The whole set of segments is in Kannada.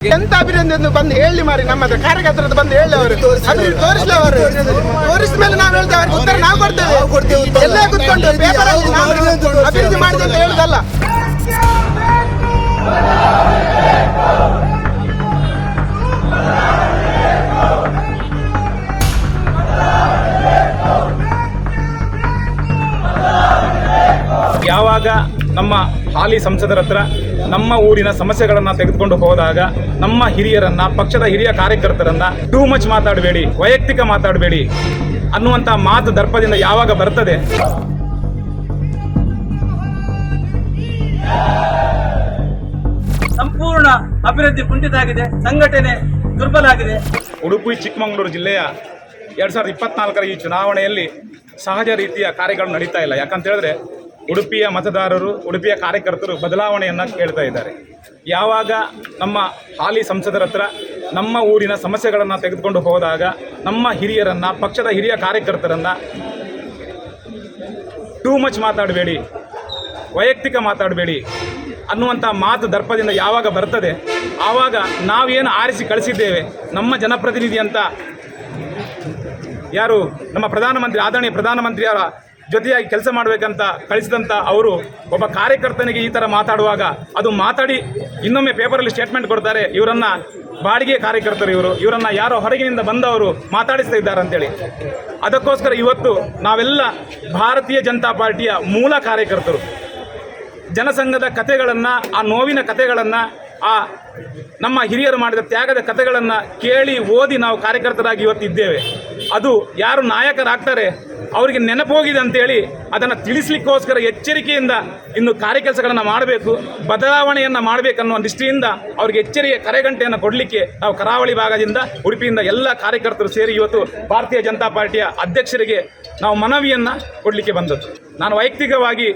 ಎಂತ ಅಭಿನಂದನೆ ಎಂದು ಬಂದು ಹೇಳಿ ಮಾರಿ ನಮ್ಮ ಹತ್ರ ಕಾರ್ಯಕರ್ತರದ್ದು ಬಂದು ಹೇಳಿ ಅವರು ಅಭಿವೃದ್ಧಿ ತೋರಿಸಲಿ ಅವರು ತೋರಿಸಿದ ಮೇಲೆ ನಾವು ಹೇಳ್ತೇವೆ ಅವ್ರಿಗೆ ಉತ್ತರ ನಾವು ಕೊಡ್ತೇವೆ. ಎಲ್ಲೇ ಕುತ್ಕೊಂಡು ಪೇಪರ್ ಅಭಿವೃದ್ಧಿ ಮಾಡಿದೆ ಅಂತ ಹೇಳುದಲ್ಲ. ಯಾವಾಗ ನಮ್ಮ ಹಾಲಿ ಸಂಸದರ ಹತ್ರ ನಮ್ಮ ಊರಿನ ಸಮಸ್ಯೆಗಳನ್ನು ತೆಗೆದುಕೊಂಡು ಹೋದಾಗ ನಮ್ಮ ಹಿರಿಯರನ್ನ ಪಕ್ಷದ ಹಿರಿಯ ಕಾರ್ಯಕರ್ತರನ್ನ ಟೂ ಮಚ್ ಮಾತಾಡಬೇಡಿ ವೈಯಕ್ತಿಕ ಮಾತಾಡಬೇಡಿ ಅನ್ನುವಂಥ ಮಾತು ದರ್ಪದಿಂದ ಯಾವಾಗ ಬರ್ತದೆ? ಸಂಪೂರ್ಣ ಅಭಿವೃದ್ಧಿ ಕುಂಠಿತ ಆಗಿದೆ ಸಂಘಟನೆ ದುರ್ಬಲ ಆಗಿದೆ. ಉಡುಪಿ ಚಿಕ್ಕಮಗಳೂರು ಜಿಲ್ಲೆಯ ಎರಡು ಸಾವಿರದ ಇಪ್ಪತ್ನಾಲ್ಕರ ಈ ಚುನಾವಣೆಯಲ್ಲಿ ಸಹಜ ರೀತಿಯ ಕಾರ್ಯಗಳು ನಡೀತಾ ಇಲ್ಲ. ಯಾಕಂತ ಹೇಳಿದ್ರೆ ಉಡುಪಿಯ ಮತದಾರರು, ಉಡುಪಿಯ ಕಾರ್ಯಕರ್ತರು ಬದಲಾವಣೆಯನ್ನು ಕೇಳ್ತಾ ಇದ್ದಾರೆ. ಯಾವಾಗ ನಮ್ಮ ಹಾಲಿ ಸಂಸದರ ಹತ್ರ ನಮ್ಮ ಊರಿನ ಸಮಸ್ಯೆಗಳನ್ನು ತೆಗೆದುಕೊಂಡು ಹೋದಾಗ ನಮ್ಮ ಹಿರಿಯರನ್ನು, ಪಕ್ಷದ ಹಿರಿಯ ಕಾರ್ಯಕರ್ತರನ್ನು ಟೂ ಮಚ್ ಮಾತಾಡಬೇಡಿ, ವೈಯಕ್ತಿಕ ಮಾತಾಡಬೇಡಿ ಅನ್ನುವಂಥ ಮಾತು ದರ್ಪದಿಂದ ಯಾವಾಗ ಬರ್ತದೆ, ಆವಾಗ ನಾವೇನು ಆರಿಸಿ ಕಳಿಸಿದ್ದೇವೆ, ನಮ್ಮ ಜನಪ್ರತಿನಿಧಿ ಅಂತ ಯಾರು? ನಮ್ಮ ಪ್ರಧಾನಮಂತ್ರಿ, ಆದರಣೀಯ ಪ್ರಧಾನಮಂತ್ರಿಯವರ ಜೊತೆಯಾಗಿ ಕೆಲಸ ಮಾಡಬೇಕಂತ ಕಳಿಸಿದಂಥ ಅವರು ಒಬ್ಬ ಕಾರ್ಯಕರ್ತನಿಗೆ ಈ ಥರ ಮಾತಾಡುವಾಗ ಅದು ಮಾತಾಡಿ ಇನ್ನೊಮ್ಮೆ ಪೇಪರಲ್ಲಿ ಸ್ಟೇಟ್ಮೆಂಟ್ ಕೊಡ್ತಾರೆ, ಇವರನ್ನು ಬಾಡಿಗೆ ಕಾರ್ಯಕರ್ತರು ಇವರು. ಇವರನ್ನ ಯಾರೋ ಹೊರಗಿನಿಂದ ಬಂದವರು ಮಾತಾಡಿಸ್ತಾ ಇದ್ದಾರೆ ಅಂತೇಳಿ. ಅದಕ್ಕೋಸ್ಕರ ಇವತ್ತು ನಾವೆಲ್ಲ ಭಾರತೀಯ ಜನತಾ ಪಾರ್ಟಿಯ ಮೂಲ ಕಾರ್ಯಕರ್ತರು. ಜನಸಂಘದ ಕಥೆಗಳನ್ನು, ಆ ನೋವಿನ ಕಥೆಗಳನ್ನು, ಆ ನಮ್ಮ ಹಿರಿಯರು ಮಾಡಿದ ತ್ಯಾಗದ ಕಥೆಗಳನ್ನು ಕೇಳಿ ಓದಿ ನಾವು ಕಾರ್ಯಕರ್ತರಾಗಿ ಇವತ್ತಿದ್ದೇವೆ. ಅದು ಯಾರು ನಾಯಕರಾಗ್ತಾರೆ ಅವರಿಗೆ ನೆನಪೋಗಿದೆ ಅಂತೇಳಿ ಅದನ್ನು ತಿಳಿಸ್ಲಿಕ್ಕೋಸ್ಕರ ಎಚ್ಚರಿಕೆಯಿಂದ ಇನ್ನು ಕಾರ್ಯಕೆಲಸಗಳನ್ನು ಮಾಡಬೇಕು, ಬದಲಾವಣೆಯನ್ನು ಮಾಡಬೇಕನ್ನುವ ದೃಷ್ಟಿಯಿಂದ ಅವರಿಗೆ ಎಚ್ಚರಿಕೆ, ಕರೆಗಂಟೆಯನ್ನು ಕೊಡಲಿಕ್ಕೆ ನಾವು ಕರಾವಳಿ ಭಾಗದಿಂದ ಉಡುಪಿಯಿಂದ ಎಲ್ಲ ಕಾರ್ಯಕರ್ತರು ಸೇರಿ ಇವತ್ತು ಭಾರತೀಯ ಜನತಾ ಪಾರ್ಟಿಯ ಅಧ್ಯಕ್ಷರಿಗೆ ನಾವು ಮನವಿಯನ್ನು ಕೊಡಲಿಕ್ಕೆ ಬಂದದ್ದು. ನಾನು ವೈಯಕ್ತಿಕವಾಗಿ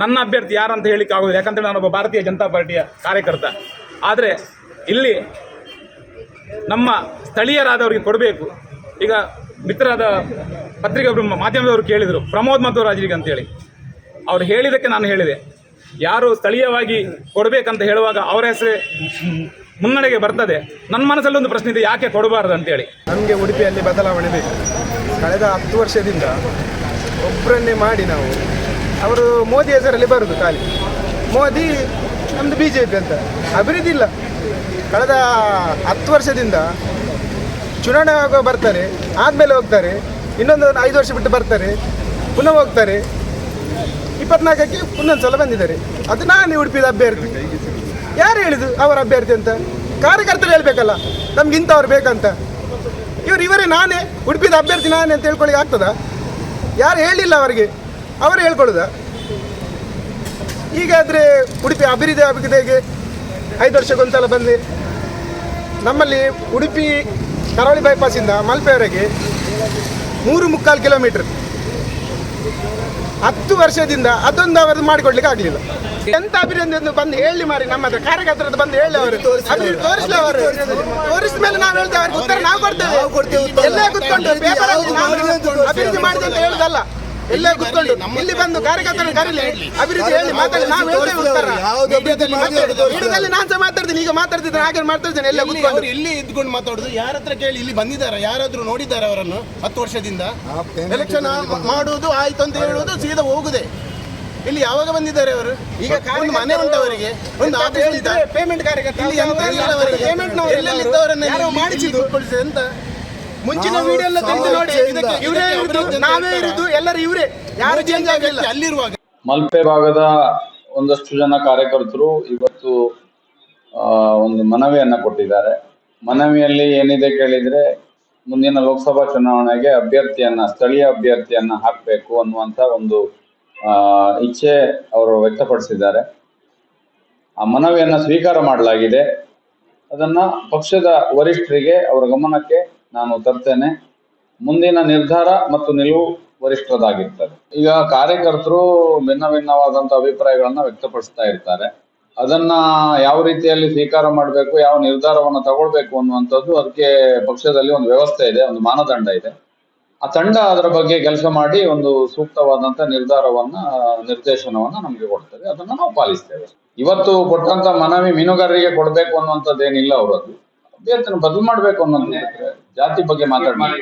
ನನ್ನ ಅಭ್ಯರ್ಥಿ ಯಾರಂತ ಹೇಳಿಕ್ಕೆ ಆಗೋದಿಲ್ಲ, ಯಾಕಂತೇಳಿ ನಾನೊಬ್ಬ ಭಾರತೀಯ ಜನತಾ ಪಾರ್ಟಿಯ ಕಾರ್ಯಕರ್ತ. ಆದರೆ ಇಲ್ಲಿ ನಮ್ಮ ಸ್ಥಳೀಯರಾದವರಿಗೆ ಕೊಡಬೇಕು. ಈಗ ಮಿತ್ರರಾದ ಪತ್ರಿಕೆ ಮಾಧ್ಯಮದವರು ಕೇಳಿದರು, ಪ್ರಮೋದ್ ಮಧ್ವರಾಜರಿಗೆ ಅಂತೇಳಿ. ಅವ್ರು ಹೇಳಿದ್ದಕ್ಕೆ ನಾನು ಹೇಳಿದೆ. ಯಾರು ಸ್ಥಳೀಯವಾಗಿ ಕೊಡಬೇಕಂತ ಹೇಳುವಾಗ ಅವರ ಹೆಸರೇ ಮುನ್ನಡೆಗೆ ಬರ್ತದೆ. ನನ್ನ ಮನಸ್ಸಲ್ಲಿ ಒಂದು ಪ್ರಶ್ನೆ ಇದೆ, ಯಾಕೆ ಕೊಡಬಾರ್ದು ಅಂತೇಳಿ. ನಮಗೆ ಉಡುಪಿಯಲ್ಲಿ ಬದಲಾವಣೆ ಬೇಕು. ಕಳೆದ ಹತ್ತು ವರ್ಷದಿಂದ ಒಬ್ಬರನ್ನೇ ಮಾಡಿ ನಾವು. ಅವರು ಮೋದಿ ಹೆಸರಲ್ಲಿ ಬರುದು ಖಾಲಿ. ಮೋದಿ ನಮ್ಮದು ಬಿ ಜೆ ಪಿ ಅಂತ. ಅಭಿವೃದ್ಧಿ ಇಲ್ಲ. ಕಳೆದ ಹತ್ತು ವರ್ಷದಿಂದ ಚುನಾವಣೆ ಆಗುವ ಬರ್ತಾರೆ, ಆದಮೇಲೆ ಹೋಗ್ತಾರೆ. ಇನ್ನೊಂದು ಐದು ವರ್ಷ ಬಿಟ್ಟು ಬರ್ತಾರೆ, ಪುನಃ ಹೋಗ್ತಾರೆ. ಇಪ್ಪತ್ನಾಲ್ಕಕ್ಕೆ ಇನ್ನೊಂದು ಸಲ ಬಂದಿದ್ದಾರೆ. ಅದು ನಾನು ಉಡುಪಿದ ಅಭ್ಯರ್ಥಿ. ಯಾರು ಹೇಳಿದ್ರು ಅವರ ಅಭ್ಯರ್ಥಿ ಅಂತ? ಕಾರ್ಯಕರ್ತರು ಹೇಳ್ಬೇಕಲ್ಲ, ನಮ್ಗೆ ಇಂಥವ್ರು ಬೇಕಂತ. ಇವರು ಇವರೇ ನಾನೇ, ಉಡುಪಿದ ಅಭ್ಯರ್ಥಿ ನಾನೇ ಅಂತ ಹೇಳ್ಕೊಳ್ಳಿಕ್ಕೆ ಆಗ್ತದಾ? ಯಾರು ಹೇಳಿಲ್ಲ ಅವರಿಗೆ. ಅವರು ಹೇಳ್ಕೊಳ್ಳುದ? ಈಗಾದರೆ ಉಡುಪಿ ಅಭಿವೃದ್ಧಿ ಆಗಿದೆ ಐದು ವರ್ಷಕ್ಕೊಂದ್ಸಲ ಬಂದು ನಮ್ಮಲ್ಲಿ ಉಡುಪಿ ಕರಾವಳಿ ಬೈಪಾಸಿಂದ ಮಲ್ಪೆವರೆಗೆ ಮೂರು ಮುಕ್ಕಾಲು ಕಿಲೋಮೀಟರ್ ಹತ್ತು ವರ್ಷದಿಂದ ಅದೊಂದು ಅವರು ಮಾಡಿಕೊಡ್ಲಿಕ್ಕೆ ಆಗಲಿಲ್ಲ. ಎಂತ ಅಭಿವೃದ್ಧಿ ಎಂದು ಬಂದು ಹೇಳಿ ಮಾರಿ ನಮ್ಮ ಹತ್ರ ಕಾರ್ಯಕರ್ತರದ್ದು ಬಂದು ಹೇಳಿ ಅವರು. ಅಭಿವೃದ್ಧಿ ತೋರಿಸಲಿ ಅವರು. ತೋರಿಸಿದ ಮೇಲೆ ನಾವು ಹೇಳ್ತೇವೆ ಅವ್ರಿಗೆ ಉತ್ತರ ನಾವು ಕೊಡ್ತೇವೆ. ಎಲ್ಲೇ ಕುತ್ಕೊಂಡು ಅಭಿವೃದ್ಧಿ ಮಾಡಿದೆ ಅಂತ ಹೇಳುದಲ್ಲ. ಎಲ್ಲೇ ಕುತ್ಕೊಂಡು ಇಲ್ಲಿ ಬಂದು ಕಾರ್ಯಕರ್ತರನ್ನು ಕರೀಲಿ. ಅಭಿವೃದ್ಧಿ ಹೇಳಿ ಮಾತಾಡಿ. ನಾವು ಹೇಳ್ತೇವೆ ಉತ್ತರ. ಮೀಡಿಯಾದಲ್ಲಿ ನಾನು ಸಹ ಮಾತಾಡ್ತೀನಿ. ಈಗ ಮಾತಾಡ್ತಿದ್ರೆ ಹಾಗೆ ಮಾತಾಡ್ತೇನೆ ಎಲ್ಲ ಕೂತ್ಕೊಂಡು ಇಲ್ಲಿ ಇದ್ಕೊಂಡು ಮಾತಾಡುದು? ಯಾರ ಹತ್ರ ಕೇಳಿ ಇಲ್ಲಿ ಬಂದಿದ್ದಾರೆ? ಯಾರಾದ್ರೂ ನೋಡಿದ್ದಾರೆ ಅವರನ್ನು ಹತ್ತು ವರ್ಷದಿಂದ? ಎಲೆಕ್ಷನ್ ಮಾಡುವುದು ಆಯ್ತು ಅಂತ ಹೇಳುವುದು ಸೀದಾ ಹೋಗುದೆ. ಇಲ್ಲಿ ಯಾವಾಗ ಬಂದಿದ್ದಾರೆ ಅವರು? ಈಗ ಒಂದು ಮನೆ ಉಂಟು ಅವರಿಗೆ ಒಂದು ಪೇಮೆಂಟ್ ಕಾರ್ಯಕರ್ತ ಇಲ್ಲಿ ಇಲ್ಲ ಪೇಮೆಂಟ್ ಎಲ್ಲೆಲ್ಲಿದ್ದವರನ್ನ ಇಲ್ಲಿ ಮಾಡಿಸಿದ್ದು ಕೂತ್ಕೊಳಿಸಿ ಅಂತ? ಮುಂಚಿನ ವಿಡಿಯೋ ಎಲ್ಲ ತೆಗೆದು ನೋಡಿ ಇವರೇ ಇರುದು ನಾವೇ ಇರುದು ಎಲ್ಲರೂ ಇವರೇ. ಯಾರು ಚೇಂಜ್ ಆಗಿಲ್ಲ. ಅಲ್ಲಿರುವಾಗ. ಮಲ್ಪೆ ಭಾಗದ ಒಂದಷ್ಟು ಜನ ಕಾರ್ಯಕರ್ತರು ಇವತ್ತು ಆ, ಒಂದು ಮನವಿಯನ್ನ ಕೊಟ್ಟಿದ್ದಾರೆ. ಮನವಿಯಲ್ಲಿ ಏನಿದೆ ಕೇಳಿದ್ರೆ ಮುಂದಿನ ಲೋಕಸಭಾ ಚುನಾವಣೆಗೆ ಅಭ್ಯರ್ಥಿಯನ್ನ ಸ್ಥಳೀಯ ಅಭ್ಯರ್ಥಿಯನ್ನ ಹಾಕಬೇಕು ಅನ್ನುವಂತ ಒಂದು ಆ, ಇಚ್ಛೆ ಅವರು ವ್ಯಕ್ತಪಡಿಸಿದ್ದಾರೆ. ಆ ಮನವಿಯನ್ನ ಸ್ವೀಕಾರ ಮಾಡಲಾಗಿದೆ. ಅದನ್ನ ಪಕ್ಷದ ವರಿಷ್ಠರಿಗೆ ಅವರ ಗಮನಕ್ಕೆ ನಾನು ತರ್ತೇನೆ. ಮುಂದಿನ ನಿರ್ಧಾರ ಮತ್ತು ನಿಲುವು ವರಿಷ್ಠದಾಗಿರ್ತದೆ ಈಗ ಕಾರ್ಯಕರ್ತರು ಭಿನ್ನ ಭಿನ್ನವಾದಂತಹ ಅಭಿಪ್ರಾಯಗಳನ್ನ ವ್ಯಕ್ತಪಡಿಸ್ತಾ ಇರ್ತಾರೆ. ಅದನ್ನ ಯಾವ ರೀತಿಯಲ್ಲಿ ಸ್ವೀಕಾರ ಮಾಡಬೇಕು, ಯಾವ ನಿರ್ಧಾರವನ್ನ ತಗೊಳ್ಬೇಕು ಅನ್ನುವಂಥದ್ದು ಅದಕ್ಕೆ ಪಕ್ಷದಲ್ಲಿ ಒಂದು ವ್ಯವಸ್ಥೆ ಇದೆ, ಒಂದು ಮಾನದಂಡ ಇದೆ. ಆ ತಂಡ ಅದರ ಬಗ್ಗೆ ಕೆಲಸ ಮಾಡಿ ಒಂದು ಸೂಕ್ತವಾದಂತ ನಿರ್ಧಾರವನ್ನ, ನಿರ್ದೇಶನವನ್ನ ನಮಗೆ ಕೊಡ್ತದೆ. ಅದನ್ನ ನಾವು ಪಾಲಿಸ್ತೇವೆ. ಇವತ್ತು ಕೊಟ್ಟಂತ ಮನವಿ ಮೀನುಗಾರರಿಗೆ ಕೊಡ್ಬೇಕು ಅನ್ನುವಂಥದ್ದು ಏನಿಲ್ಲ ಅವರದ್ದು. ಅಭ್ಯರ್ಥಿನ ಬದಲು ಮಾಡ್ಬೇಕು ಅನ್ನೋದು ಜಾತಿ ಬಗ್ಗೆ ಮಾತಾಡ್ತಾರೆ